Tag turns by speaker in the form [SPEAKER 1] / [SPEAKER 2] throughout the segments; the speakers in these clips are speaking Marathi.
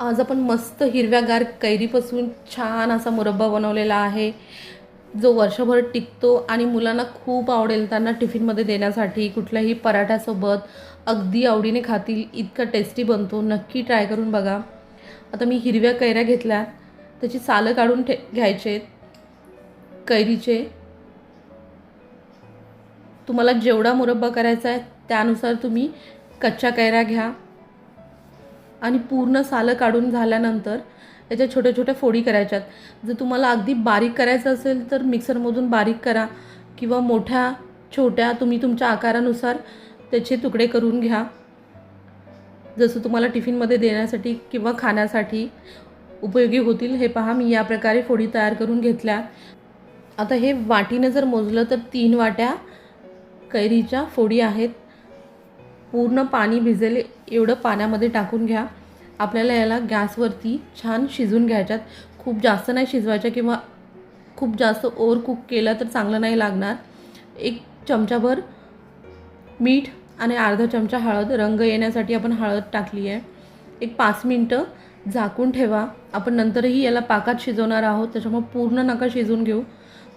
[SPEAKER 1] आज आपण मस्त हिरव्यागार कैरीपासून छान असा मुरब्बा बनवलेला आहे. जो वर्षभर टिकतो आणि मुलांना खूप आवडेल त्यांना टिफिनमध्ये देण्यासाठी कुठल्याही पराठ्यासोबत अगदी आवडीने खातील इतका टेस्टी बनतो. नक्की ट्राय करून बघा. आता मी हिरव्या कैऱ्या घेतल्या. त्याची सालं काढून ठे घ्यायचे. कैरीचे. तुम्हाला जेवढा मुरब्बा करायचा आहे त्यानुसार तुम्ही कच्च्या कैऱ्या घ्या. आणि पूर्ण सालं काढून झाल्यानंतर त्याच्या छोट्या छोट्या फोडी करायच्यात. जर तुम्हाला अगदी बारीक करायचं असेल तर मिक्सरमधून बारीक करा किंवा मोठ्या छोट्या तुम्ही तुमच्या आकारानुसार त्याचे तुकडे करून घ्या. जसं तुम्हाला टिफिनमध्ये देण्यासाठी किंवा खाण्यासाठी उपयोगी होतील हे पहा मी या प्रकारे फोडी तयार करून घेतल्या. आता हे वाटीनं जर मोजलं तर तीन वाट्या कैरीच्या फोडी आहेत. पूर्ण पाणी भिजेल एवढं पाण्यामध्ये टाकून घ्या. आपल्याला याला गॅसवरती छान शिजून घ्यायच्यात. खूप जास्त नाही शिजवायच्या किंवा खूप जास्त ओव्हर कुक केलं तर चांगलं नाही लागणार. एक चमचाभर मीठ आणि अर्धा चमचा हळद. रंग येण्यासाठी आपण हळद टाकली आहे. एक पाच मिनटं झाकून ठेवा. आपण नंतरही याला पाकात शिजवणार आहोत त्याच्यामुळे पूर्ण नका शिजून घेऊ.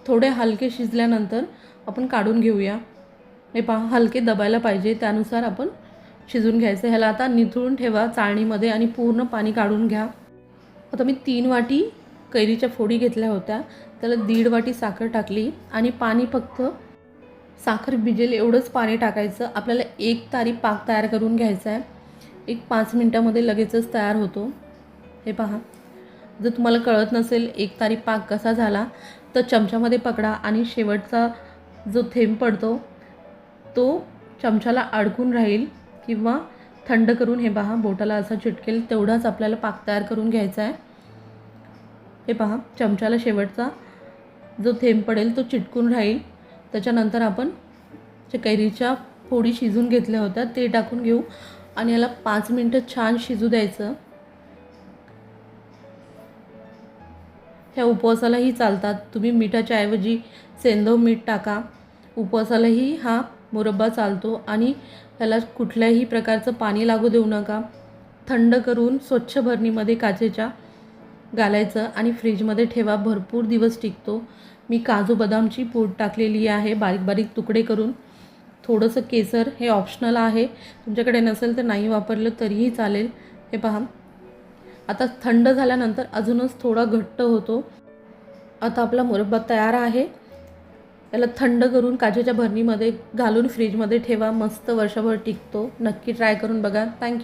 [SPEAKER 1] थोडे हलके शिजल्यानंतर आपण काढून घेऊया. हे पहा हलके दबायला पाहिजे त्यानुसार आपण शिजून घ्यायचं. ह्याला आता निथळून ठेवा चाळणीमध्ये आणि पूर्ण पाणी काढून घ्या. आता मी तीन वाटी कैरीच्या फोडी घेतल्या होत्या. त्याला दीड वाटी साखर टाकली आणि पाणी फक्त साखर भिजेल एवढंच पाणी टाकायचं. आपल्याला एक तारी पाक तयार करून घ्यायचा आहे एक पाच मिनटामध्ये लगेचच तयार होतो. हे पहा जर तुम्हाला कळत नसेल एक तारी पाक कसा झाला तर चमच्यामध्ये पकडा आणि शेवटचा जो थेंब पडतो तो चमच्याला अडकून राहील किंवा थंड करून हे पहा बोटाला असा चिटकेल तेवढाच आपल्याला पाक तयार करून घ्यायचा आहे. हे पहा चमच्याला शेवटचा जो थेंब पडेल तो चिटकून राहील. त्याच्यानंतर आपण जे कैरीच्या पोळी शिजून घेतल्या होत्या ते टाकून घेऊ. आणि याला पाच मिनटं छान शिजू द्यायचं. ह्या उपवासालाही चालतात. तुम्ही मिठाच्या ऐवजी सेंदव मीठ टाका. उपवासालाही हा मुरब्बा चालतो आणि त्याला कुठल्याही प्रकारचं पाणी लागू देऊ नका. थंड करून स्वच्छ भरणीमध्ये काचेच्या घालायचं आणि फ्रीजमध्ये ठेवा. भरपूर दिवस टिकतो. मी काजू बदामची पूड टाकलेली आहे. बारीक बारीक तुकडे करून थोडंसं केसर हे ऑप्शनल आहे. तुमच्याकडे नसेल तर नाही वापरलं तरीही चालेल. हे पहा. आता थंड झाल्यानंतर अजूनच थोडा घट्ट होतो. आता आपला मुरब्बा तयार आहे. याला थंड करून काचेच्या भरणीमध्ये घालून फ्रीजमध्ये ठेवा. मस्त वर्षभर टिकतो. नक्की ट्राय करून बघा. थँक्यू